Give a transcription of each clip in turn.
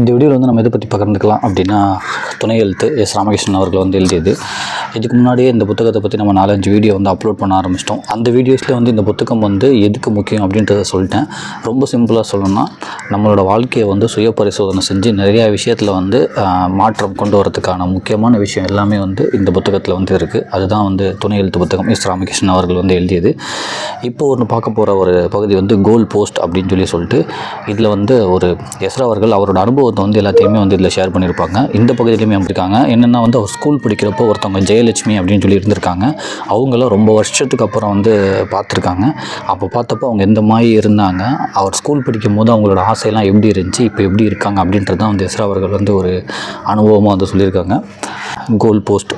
இந்த வீடியோவில் வந்து நம்ம எதை பற்றி பகிர்ந்துக்கலாம் அப்படின்னா துணை எழுத்து எஸ் ராமகிருஷ்ணன் அவர்கள் வந்து எழுதியது. இதுக்கு முன்னாடியே இந்த புத்தகத்தை பற்றி நம்ம நாலஞ்சு வீடியோ வந்து அப்லோட் பண்ண ஆரம்பிச்சிட்டோம். அந்த வீடியோஸில் வந்து இந்த புத்தகம் வந்து எதுக்கு முக்கியம் அப்படின்றத சொல்லிட்டேன். ரொம்ப சிம்பிளாக சொல்லணும்னா நம்மளோட வாழ்க்கையை வந்து சுய பரிசோதனை செஞ்சு நிறையா விஷயத்தில் வந்து மாற்றம் கொண்டு வரதுக்கான முக்கியமான விஷயம் எல்லாமே வந்து இந்த புத்தகத்தில் வந்து இருக்குது அதுதான் வந்து துணை எழுத்து புத்தகம் எஸ் ராமகிருஷ்ணன் அவர்கள் வந்து எழுதியது. இப்போ ஒன்று பார்க்க போகிற ஒரு பகுதி வந்து கோல் போஸ்ட் அப்படின்னு சொல்லி சொல்லிட்டு இதில் வந்து ஒரு எஸ்ரா அவர்கள் அவரோட அனுபவத்தை வந்து எல்லாத்தையுமே வந்து இதில் ஷேர் பண்ணியிருப்பாங்க. இந்த பகுதியிலையுமே இருக்காங்க. என்னென்னா வந்து அவர் ஸ்கூல் படிக்கிறப்போ ஒருத்தவங்க ஜெயலட்சுமி அப்படின்னு சொல்லி இருந்திருக்காங்க அவங்கள ரொம்ப வருஷத்துக்கு அப்புறம் வந்து பார்த்துருக்காங்க. அப்போ பார்த்தப்போ அவங்க எந்த மாதிரி இருந்தாங்க அவர் ஸ்கூல் படிக்கும் போது அவங்களோட ஆசையெல்லாம் எப்படி இருந்துச்சு இப்போ எப்படி இருக்காங்க அப்படின்றது தான் வந்து எஸ்ரா அவர்கள் வந்து ஒரு அனுபவமாக வந்து சொல்லியிருக்காங்க. கோல் போஸ்ட்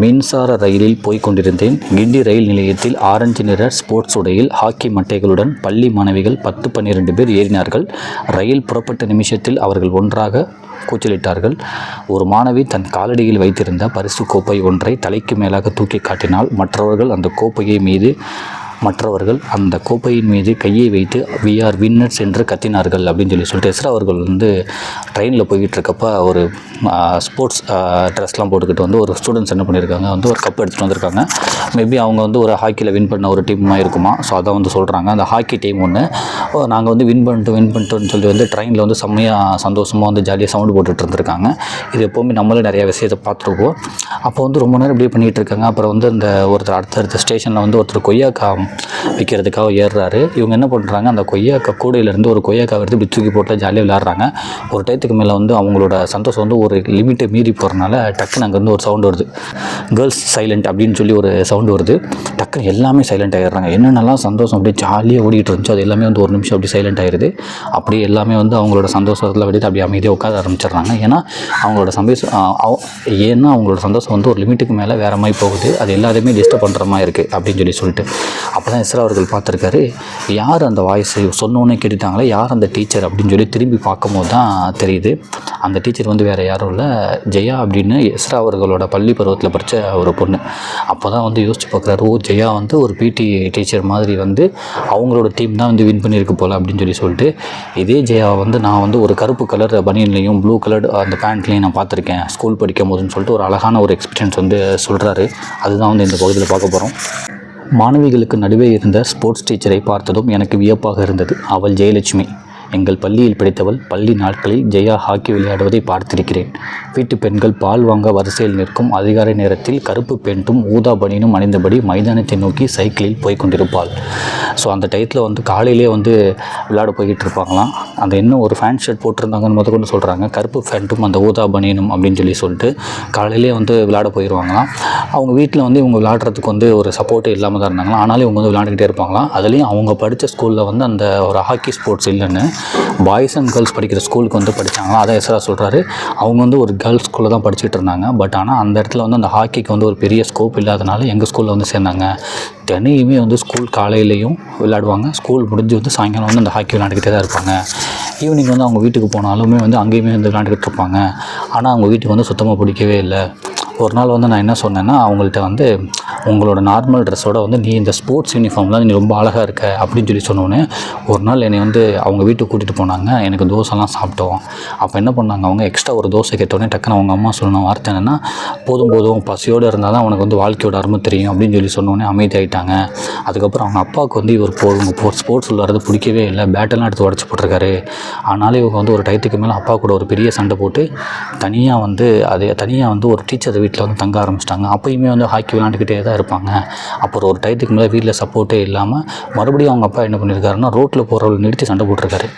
மின்சார ரயிலில் போய்க் கொண்டிருந்தேன் கிண்டி ரயில் நிலையத்தில் ஆரஞ்சு நிற ஸ்போர்ட்ஸ் உடையில் ஹாக்கி மட்டைகளுடன் பள்ளி மாணவிகள் பத்து பன்னிரண்டு பேர் ஏறினார்கள். ரயில் புறப்பட்ட நிமிஷத்தில் அவர்கள் ஒன்றாக கூச்சலிட்டார்கள். ஒரு மாணவி தன் காலடியில் வைத்திருந்த பரிசு கோப்பை ஒன்றை தலைக்கு மேலாக தூக்கி காட்டினால் மற்றவர்கள் அந்த கோப்பையை மீது மற்றவர்கள் அந்த கோப்பையின் மீது கையை வைத்து வி ஆர் வின்னர்ஸ் என்று கத்தினார்கள் அப்படின்னு சொல்லி சொல்லிட்டு எஸ்ரா அவர்கள் வந்து ட்ரெயினில் போய்கிட்டு இருக்கப்ப ஒரு ஸ்போர்ட்ஸ் ட்ரெஸ்லாம் போட்டுக்கிட்டு வந்து ஒரு ஸ்டூடெண்ட்ஸ் என்ன பண்ணியிருக்காங்க வந்து ஒரு கப் எடுத்துகிட்டு வந்திருக்காங்க. மேபி அவங்க வந்து ஒரு ஹாக்கியில் வின் பண்ண ஒரு டீமாக இருக்குமா? ஸோ அதை வந்து சொல்கிறாங்க அந்த ஹாக்கி டீம் ஒன்று நாங்கள் வந்து வின் பண்ணிட்டு வின் பண்ணிட்டோம்னு சொல்லி வந்து ட்ரெயினில் வந்து செம்மையாக சந்தோஷமாக வந்து ஜாலியாக சவுண்டு போட்டுட்டு இருந்திருக்காங்க. இது எப்போவுமே நம்மளே நிறையா விஷயத்தை பார்த்துருப்போம். அப்போ வந்து ரொம்ப நேரம் இப்படியே பண்ணிகிட்டு இருக்காங்க. அப்புறம் வந்து அந்த ஒருத்தர் அடுத்தடுத்த ஸ்டேஷனில் வந்து ஒருத்தர் கொய்யாக்கா விற்கிறதுக்காக ஏறுறாரு. இவங்க என்ன பண்ணுறாங்க அந்த கொய்யாக்கா கூடையிலேருந்து ஒரு கொய்யாக்காவை எடுத்து இப்படி தூக்கி போட்டு ஜாலியாக விளையாடுறாங்க. ஒரு டயத்துக்கு மேலே வந்து அவங்களோட சந்தோஷம் வந்து ஒரு லிமிட்டை மீறி போகிறனால டக்குன்னு அங்கேருந்து ஒரு சவுண்டு வருது. கேர்ள்ஸ் சைலண்ட் அப்படின்னு சொல்லி ஒரு சவுண்டு வருது. டக்குன்னு எல்லாமே சைலண்ட் ஆகிடுறாங்க என்னென்னலாம் சந்தோஷம் அப்படியே ஜாலியாக ஓடிட்டு இருந்துச்சு அது எல்லாமே வந்து ஒரு நிமிஷம் அப்படி சைலண்ட் ஆயிடுது அப்படியே எல்லாமே வந்து அவங்களோட சந்தோஷத்தில் விட்டுட்டு அப்படியே அமைதியாக உட்கார ஆரம்பிச்சிடுறாங்க. ஏன்னா அவங்களோட சந்தோஷம் ஏன்னா அவங்களோட சந்தோஷம் வந்து ஒரு லிமிட்டுக்கு மேலே வேற மாதிரி போகுது. அது எல்லாத்தையுமே டிஸ்டர்ப் பண்ணுற மாதிரி இருக்குது அப்படின்னு சொல்லி சொல்லிட்டு. அப்போ தான் இஸ்ரா அவர்கள் பார்த்துருக்காரு. யார் அந்த வாய்ஸ் சொன்னோன்னே கேட்டுட்டாங்களே யார் அந்த டீச்சர் அப்படின்னு சொல்லி திரும்பி பார்க்கும்போது தான் தெரியுது. அந்த டீச்சர் வந்து வேறு யாரும் இல்லை. ஜெயா அப்படின்னு இஸ்ரா அவர்களோட பள்ளி பருவத்தில் படித்த ஒரு பொண்ணு. அப்போ தான் வந்து யோசிச்சு பார்க்குறாரு ஓ ஜெயா வந்து ஒரு பிடி டீச்சர் மாதிரி வந்து அவங்களோட டீம் தான் வந்து வின் பண்ணியிருக்கு போல் அப்படின்னு சொல்லி சொல்லிட்டு இதே ஜெயாவை வந்து நான் வந்து ஒரு கருப்பு கலர் பனியன்லேயும் ப்ளூ கலர் அந்த பேண்ட்லேயும் நான் பார்த்துருக்கேன். ஸ்கூல் படிக்கும் போதுன்னு சொல்லிட்டு ஒரு அழகான ஒரு எக்ஸ்பீரியன்ஸ் வந்து சொல்கிறாரு அதுதான் வந்து இந்த பகுதியில் பார்க்க போகிறோம் மாணவிகளுக்கு நடுவே இருந்த ஸ்போர்ட்ஸ் டீச்சரை பார்த்ததும் எனக்கு வியப்பாக இருந்தது. அவள் ஜெயலட்சுமி. எங்கள் பள்ளியில் படித்தவள் பள்ளி நாட்களில் ஜெயா ஹாக்கி விளையாடுவதை பார்த்திருக்கிறேன். வீட்டு பெண்கள் பால் வாங்க வரிசையில் நிற்கும் அதிகார நேரத்தில் கருப்பு பெண்டும் ஊதா பனியனும் அணிந்தபடி மைதானத்தை நோக்கி சைக்கிளில் போய் கொண்டிருப்பாள் ஸோ அந்த டயத்தில் வந்து காலையிலே வந்து விளையாட போய்கிட்டு இருப்பாங்களாம். அந்த இன்னும் ஒரு ஃபேன் ஷர்ட் போட்டிருந்தாங்கன்னு முத கொண்டு சொல்கிறாங்க கருப்பு ஃபேண்ட்டும் அந்த ஊதா பனியனும் அப்படின்னு சொல்லி சொல்லிட்டு காலையிலே வந்து விளையாட போயிடுவாங்களாம் அவங்க வீட்டில் வந்து இவங்க விளையாடுறதுக்கு வந்து ஒரு சப்போர்ட்டே இல்லாமல் தான் இருந்தாங்களாம். ஆனாலும் இவங்க வந்து விளையாண்டுக்கிட்டே இருப்பாங்களாம். அதுலேயும் அவங்க படித்த ஸ்கூலில் வந்து அந்த ஒரு ஹாக்கி ஸ்போர்ட்ஸ் இல்லைன்னு பாய்ஸ் அண்ட் கேர்ள்ஸ் படிக்கிற ஸ்கூலுக்கு வந்து படித்தாங்களா அதை எஸ்ரா சொல்கிறாரு அவங்க வந்து ஒரு கேர்ள்ஸ் ஸ்கூலில் தான் படிச்சுட்டு இருந்தாங்க. பட் ஆனால் அந்த இடத்துல வந்து அந்த ஹாக்கிக்கு வந்து ஒரு பெரிய ஸ்கோப் இல்லாதனால எங்கள் ஸ்கூலில் வந்து சேர்ந்தாங்க. தினையுமே வந்து ஸ்கூல் காலையிலையும் விளையாடுவாங்க. ஸ்கூல் முடிஞ்சு வந்து சாயங்காலம் வந்து அந்த ஹாக்கி விளையாண்டுக்கிட்டே தான் இருப்பாங்க. ஈவினிங் வந்து அவங்க வீட்டுக்கு போனாலுமே வந்து அங்கேயுமே வந்து விளையாண்டுக்கிட்டு இருப்பாங்க. ஆனால் அவங்க வீட்டுக்கு வந்து சுத்தமாக பிடிக்கவே இல்லை. ஒரு நாள் வந்து நான் என்ன சொன்னேன்னா அவங்கள்ட்ட வந்து உங்களோட நார்மல் ட்ரெஸ்ஸோட வந்து நீ இந்த ஸ்போர்ட்ஸ் யூனிஃபார்ம்லாம் நீ ரொம்ப அழகாக இருக்க அப்படின்னு சொல்லி சொன்னோன்னே ஒரு நாள் என்னை வந்து அவங்க வீட்டுக்கு கூட்டிகிட்டு போனாங்க. எனக்கு தோசைலாம் சாப்பிட்டோம். அப்போ என்ன பண்ணாங்க அவங்க எக்ஸ்ட்ரா ஒரு தோசை கேட்டோடனே டக்குன்னு அவங்க அம்மா சொன்ன வார்த்தை என்னென்னா போதும் போதும் பசியோடு இருந்தால் தான் உனக்கு வந்து வாழ்க்கையோட அருமை தெரியும் அப்படின்னு சொல்லி சொன்னோன்னே அமைதியாகிட்டாங்க அதுக்கப்புறம் அவங்க அப்பாவுக்கு வந்து இவர் போ இவங்க ஸ்போர்ட்ஸ் விளாட்றது பிடிக்கவே இல்லை. பேட்டெல்லாம் எடுத்து உடச்சி போட்டிருக்காரு. ஆனாலும் இவங்க வந்து ஒரு டயத்துக்கு மேலே அப்பா கூட ஒரு பெரிய சண்டை போட்டு தனியாக வந்து அது தனியாக வந்து ஒரு டீச்சர் வீட்டில் வந்து தங்க ஆரம்பிச்சிட்டாங்க. அப்பயுமே வந்து ஹாக்கி விளாண்டுக்கிட்டே தான் இருப்பாங்க. அப்புறம் ஒரு டயத்துக்கு மேலே வீட்டில் சப்போர்ட்டே இல்லாமல் மறுபடியும் அவங்க அப்பா என்ன பண்ணியிருக்காருன்னா ரோட்டில் போகிறவங்களை நிறுத்தி சண்டை போட்டிருக்காரு.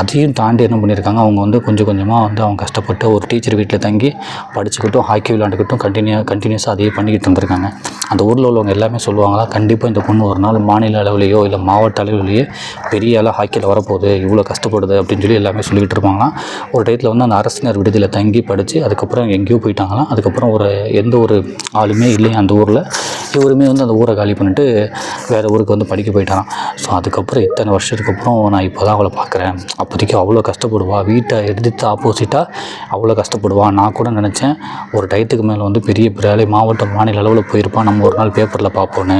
அதையும் தாண்டி என்ன பண்ணியிருக்காங்க? அவங்க வந்து கொஞ்சம் கொஞ்சமாக வந்து அவங்க கஷ்டப்பட்டு ஒரு டீச்சர் வீட்டில் தங்கி படிச்சுக்கிட்டும் ஹாக்கி விளையாண்டுக்கிட்டும் கண்டினியூ கண்டினியூஸாக அதையே பண்ணிக்கிட்டு இருந்திருக்காங்க. அந்த ஊரில் உள்ளவங்க எல்லாமே சொல்லுவாங்களா கண்டிப்பாக இந்த பொண்ணு ஒரு நாள் மாநில அளவுலேயோ இல்லை மாவட்ட அளவுலேயோ பெரிய ஆளாக ஹாக்கியில் வரப்போகுது இவ்வளோ கஷ்டப்படுது அப்படின்னு சொல்லி எல்லாமே சொல்லிக்கிட்டு இருப்பாங்களாம். ஒரு டயத்தில் வந்து அந்த அரசினர் விடுதியில் தங்கி படித்து அதுக்கப்புறம் எங்கேயோ போயிட்டாங்களாம். அதுக்கப்புறம் ஒரு எந்த ஒரு ஆளுமே இல்லையா அந்த ஊரில். இவருமே வந்து அந்த ஊரை காலி பண்ணிட்டு வேறு ஊருக்கு வந்து படிக்க போயிட்டாராம். ஸோ அதுக்கப்புறம் இத்தனை வருஷத்துக்கு அப்புறம் நான் இப்போ தான் அவளை பார்க்குறேன். அப்போதைக்கு அவ்வளோ கஷ்டப்படுவா. வீட்டை எடுத்து ஆப்போசிட்டாக அவ்வளோ கஷ்டப்படுவா. நான் கூட நினச்சேன் ஒரு டயத்துக்கு மேலே வந்து பெரிய பிராலி மாவட்டம் மாநில அளவில் போயிருப்பான் நம்ம ஒரு நாள் பேப்பரில் பார்ப்போன்னு.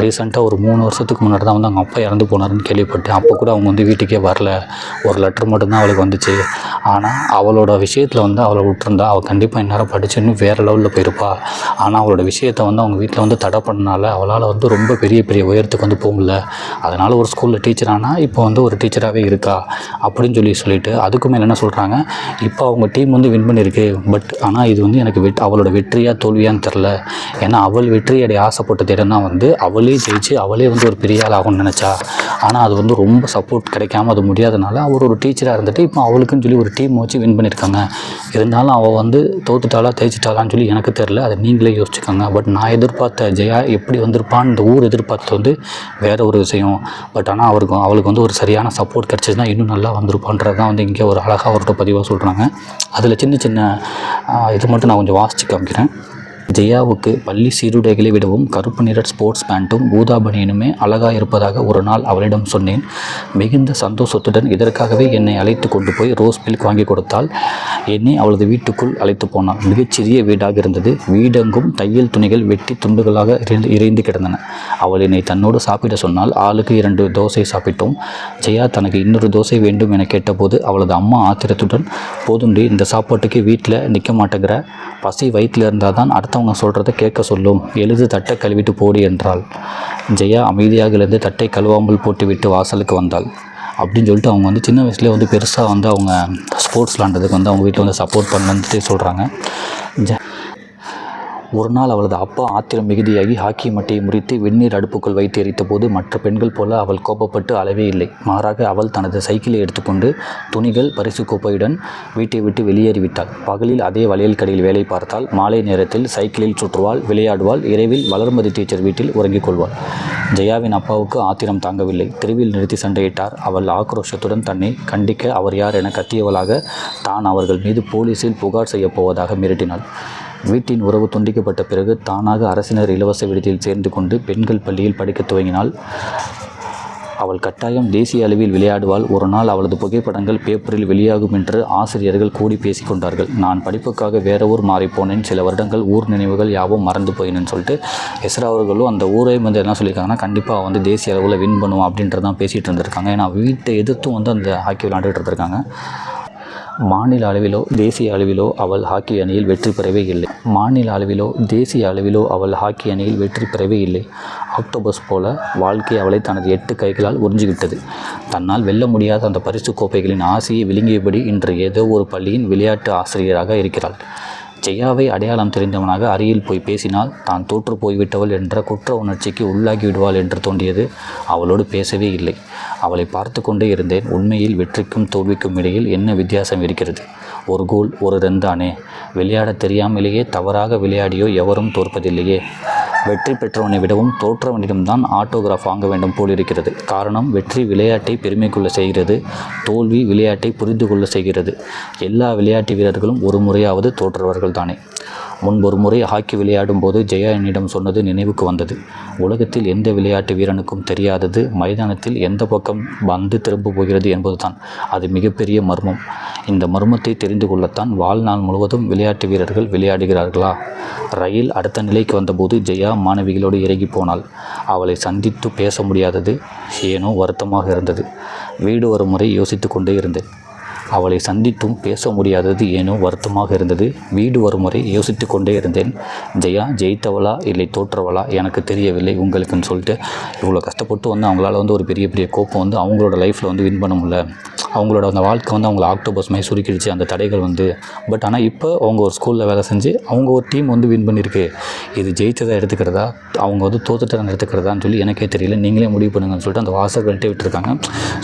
ரீசெண்டாக ஒரு மூணு வருஷத்துக்கு முன்னாடி தான் வந்து அவங்க அப்பா இறந்து போனாருன்னு கேள்விப்பட்டேன். அப்போ கூட அவங்க வந்து வீட்டுக்கே வரல. ஒரு லெட்டர் மட்டும்தான் அவளுக்கு வந்துச்சு. ஆனால் அவளோட விஷயத்தில் வந்து அவளை விட்டுருந்தா அவள் கண்டிப்பாக இந்நேரம் படிச்சு இன்னும் வேறு லெவலில் போயிருப்பா. ஆனால் அவளோட விஷயத்தை வந்து அவங்க வீட்டில் வந்து தடை பண்ணனால அவளால் வந்து ரொம்ப பெரிய பெரிய உயரத்துக்கு வந்து போகல அதனால் ஒரு ஸ்கூலில் டீச்சர் ஆனால் இப்போ வந்து ஒரு டீச்சராகவே இருக்கா. அப்படின்னு சொல்லி சொல்லிட்டு அதுக்கு மேலே என்ன சொல்கிறாங்க இப்போ அவங்க டீம் வந்து வின் பண்ணியிருக்கு பட் ஆனால் இது வந்து எனக்கு வெட் அவளோட வெற்றியாக தோல்வியான்னு தெரில ஏன்னா அவள் வெற்றி அடைய ஆசைப்பட்ட திடம்னா வந்து அவளே ஜெயிச்சு அவளே வந்து ஒரு பெரிய ஆள் ஆகும்னு நினச்சா. ஆனால் அது வந்து ரொம்ப சப்போர்ட் கிடைக்காம அது முடியாதனால அவர் ஒரு டீச்சராக இருந்துட்டு இப்போ அவளுக்குன்னு சொல்லி ஒரு டீம் வச்சு வின் பண்ணியிருக்காங்க இருந்தாலும் அவள் வந்து தோத்துட்டாளா தேய்ச்சிட்டாளான்னு சொல்லி எனக்கு தெரில அதை நீங்களே யோசிச்சுக்கோங்க. பட் நான் எதிர்பார்த்த ஜெயா எப்படி வந்திருப்பான்னு இந்த ஊர் எதிர்பார்த்தது வந்து வேற ஒரு விஷயம். பட் ஆனால் அவருக்கு அவளுக்கு வந்து ஒரு சரியான சப்போர்ட் கிடச்சிதுன்னா இன்னும் நல்லா வந்திருப்பான்றது தான் வந்து இங்கே ஒரு அழகாக அவர்கிட்ட பதிவாக சொல்கிறாங்க. அதில் சின்ன சின்ன இது மட்டும் நான் கொஞ்சம் வாசித்து காமிக்கிறேன். ஜெயாவுக்கு பள்ளி சீருடைகளை விடவும் கருப்பு நிற ஸ்போர்ட்ஸ் பேண்ட்டும் ஊதா பனியனுமே அழகாக இருப்பதாக ஒரு நாள் அவளிடம் சொன்னேன். மிகுந்த சந்தோஷத்துடன் இதற்காகவே என்னை அழைத்து கொண்டு போய் ரோஸ் மில்க் வாங்கி கொடுத்தால் என்னை அவளது வீட்டுக்குள் அழைத்து போனாள். மிகச்சிறிய வீடாக இருந்தது. வீடெங்கும் தையல் துணிகள் வெட்டி துண்டுகளாக இறைந்து இறைந்து கிடந்தன. அவள் என்னை தன்னோடு சாப்பிட சொன்னால் ஆளுக்கு இரண்டு தோசை சாப்பிட்டோம். ஜெயா தனக்கு இன்னொரு தோசை வேண்டும் என கேட்டபோது அவளது அம்மா ஆத்திரத்துடன் போதுண்டி இந்த சாப்பாட்டுக்கு வீட்டில் நிற்க மாட்டேங்கிற பசி வயிற்றில் இருந்தால் தான் அடுத்த அவங்க சொல்கிறத கேட்க சொல்லும். எழுது தட்டை கழுவிட்டு போடி என்றாள். ஜெயா அமைதியாக இருந்து தட்டை கழுவாமல் போட்டுவிட்டு வாசலுக்கு வந்தாள். அப்படின்னு சொல்லிட்டு அவங்க வந்து சின்ன வயசுலேயே வந்து பெருசாக வந்து அவங்க ஸ்போர்ட்ஸ் விளாண்டதுக்கு வந்து அவங்க வீட்டில் வந்து சப்போர்ட் பண்ணணுன்ட்டு சொல்கிறாங்க ஜ ஒரு நாள் அவளது அப்பா ஆத்திரம் மிகுதியாகி ஹாக்கி மட்டையை முறித்து வெந்நீர் அடுப்புக்குள் வைத்து எரித்தபோது மற்ற பெண்கள் போல அவள் கோபப்பட்டு அளவே இல்லை. மாறாக அவள் தனது சைக்கிளை எடுத்துக்கொண்டு துணிகள் பரிசு கோப்பையுடன் வீட்டை விட்டு வெளியேறிவிட்டாள். பகலில் அதே வளையல் கடையில் வேலை பார்த்தால் மாலை நேரத்தில் சைக்கிளில் சுற்றுவாள் விளையாடுவாள் இரவில் வளர்மதி டீச்சர் வீட்டில் உறங்கிக் கொள்வாள். ஜெயாவின் அப்பாவுக்கு ஆத்திரம் தாங்கவில்லை. தெருவில் நிறுத்தி சண்டையிட்டார். அவள் ஆக்ரோஷத்துடன் தன்னை கண்டிக்க அவர் யார் என கத்தியவளாக தான் அவர்கள் மீது போலீசில் புகார் செய்யப் போவதாக மிரட்டினாள். வீட்டின் உறவு துண்டிக்கப்பட்ட பிறகு தானாக அரசினர் இலவச விடுதியில் சேர்ந்து கொண்டு பெண்கள் பள்ளியில் படிக்கத் துவங்கினாள். அவள் கட்டாயம் தேசிய அளவில் விளையாடுவாள். ஒரு நாள் அவளது புகைப்படங்கள் பேப்பரில் வெளியாகும் என்று ஆசிரியர்கள் கூடி பேசி கொண்டார்கள். நான் படிப்புக்காக வேற ஊர் மாறிப்போனேன் சில வருடங்கள் ஊர் நினைவுகள் யாவும் மறந்து போயினேன்னு சொல்லிட்டு எஸ்ரா அவர்களும் அந்த ஊரை வந்து என்ன சொல்லியிருக்காங்கன்னா கண்டிப்பாக வந்து தேசிய அளவில் வின் பண்ணுவோம் அப்படின்றதான் பேசிகிட்டு இருந்திருக்காங்க. ஏன்னா வீட்டை எதிர்த்தும் வந்து அந்த ஹாக்கி விளையாண்டுட்டு இருந்திருக்காங்க. மாநில அளவிலோ தேசிய அளவிலோ அவள் ஹாக்கி அணியில் வெற்றி பெறவே இல்லை. மாநில அளவிலோ தேசிய அளவிலோ அவள் ஹாக்கி அணியில் வெற்றி பெறவே இல்லை. ஆக்டோபஸ் போல வாழ்க்கை அவளை தனது எட்டு கைகளால் உறிஞ்சிவிட்டது. தன்னால் வெல்ல முடியாத அந்த பரிசு கோப்பைகளின் ஆசையை விழுங்கியபடி இன்று ஏதோ ஒரு பள்ளியின் விளையாட்டு ஆசிரியராக இருக்கிறாள். ஜெயாவை அடையாளம் தெரிந்தவனாக அருகில் போய் பேசினால் தான் தோற்று போய்விட்டவள் என்ற குற்ற உணர்ச்சிக்கு உள்ளாகி விடுவாள் என்று தோன்றியது. அவளோடு பேசவே இல்லை. அவளை பார்த்து கொண்டே இருந்தேன். உண்மையில் வெற்றிக்கும் தோல்விக்கும் இடையில் என்ன வித்தியாசம் இருக்கிறது? ஒரு கோல் ஒரு ரன் தானே விளையாடத் தெரியாமலேயே தவறாக விளையாடியோ எவரும் தோற்பதில்லையே. வெற்றி பெற்றவனை விடவும் தோற்றவனிடம்தான் ஆட்டோகிராஃப் வாங்க வேண்டும் போலிருக்கிறது காரணம் வெற்றி விளையாட்டை பெருமை கொள்ள செய்கிறது தோல்வி விளையாட்டை புரிந்து கொள்ள செய்கிறது. எல்லா விளையாட்டு வீரர்களும் ஒரு முறையாவது தோற்றவர்கள் தானே முன்பொரு முறை ஹாக்கி விளையாடும் போது ஜெயா என்னிடம் சொன்னது நினைவுக்கு வந்தது. உலகத்தில் எந்த விளையாட்டு வீரனுக்கும் தெரியாதது மைதானத்தில் எந்த பக்கம் பந்து திரும்ப போகிறது என்பதுதான். அது மிகப்பெரிய மர்மம். இந்த மர்மத்தை தெரிந்து கொள்ளத்தான் வாழ்நாள் முழுவதும் விளையாட்டு வீரர்கள் விளையாடுகிறார்களா? ரயில் அடுத்த நிலைக்கு வந்தபோது ஜெயா மாணவிகளோடு இறங்கி போனாள். அவளை சந்தித்து பேச முடியாதது ஏனோ வருத்தமாக இருந்தது. வீடு ஒரு முறை யோசித்து கொண்டே இருந்தேன். அவளை சந்தித்தும் பேச முடியாதது ஏனோ வருத்தமாக இருந்தது. வீடு வரும் முறை யோசித்து கொண்டே இருந்தேன். ஜெயா ஜெயித்தவளா இல்லை தோற்றவளா? எனக்கு தெரியவில்லை உங்களுக்குன்னு சொல்லிட்டு இவ்வளோ கஷ்டப்பட்டு வந்து அவங்களால வந்து ஒரு பெரிய பெரிய கோப்பம் வந்து அவங்களோட லைஃப்பில் வந்து வின் பண்ண முடியல. அவங்களோட அந்த வாழ்க்கை வந்து அவங்கள ஆக்டோபஸ் மாதிரி சுருக்கிடுச்சு அந்த தடைகள் வந்து. பட் ஆனால் இப்போ அவங்க ஒரு ஸ்கூலில் வேலை செஞ்சு அவங்க ஒரு டீம் வந்து வின் பண்ணியிருக்கு. இது ஜெயித்ததை எடுத்துக்கிறதா? அவங்க வந்து தோத்துட்டதை எடுத்துக்கிறதான்னு சொல்லி எனக்கே தெரியல. நீங்களே முடிவு பண்ணுங்கன்னு சொல்லிட்டு அந்த வாசகர்கள்ட்டே விட்டுருக்காங்க.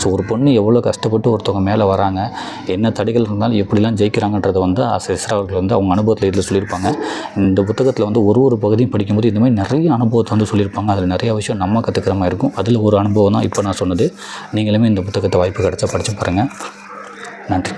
ஸோ ஒரு பொண்ணு எவ்வளோ கஷ்டப்பட்டு ஒருத்தவங்க மேலே வராங்க. என்ன தடைகள் இருந்தாலும் எப்படிலாம் ஜெயிக்கிறாங்கன்றதை வந்து ஆசிரியர் அவர்கள் வந்து அவங்க அனுபவத்தில் இதில் சொல்லியிருப்பாங்க. இந்த புத்தகத்தில் வந்து ஒரு ஒரு பகுதியும் படிக்கும்போது இந்த மாதிரி நிறைய அனுபவத்தை வந்து சொல்லியிருப்பாங்க. அதில் நிறைய விஷயம் நம்ம கற்றுக்கிற மாதிரி இருக்கும். அதில் ஒரு அனுபவம் தான் இப்போ நான் சொன்னது. நீங்களுமே இந்த புத்தகத்தை வாய்ப்பு கிடச்சா படித்து பாருங்கள் நன்றி.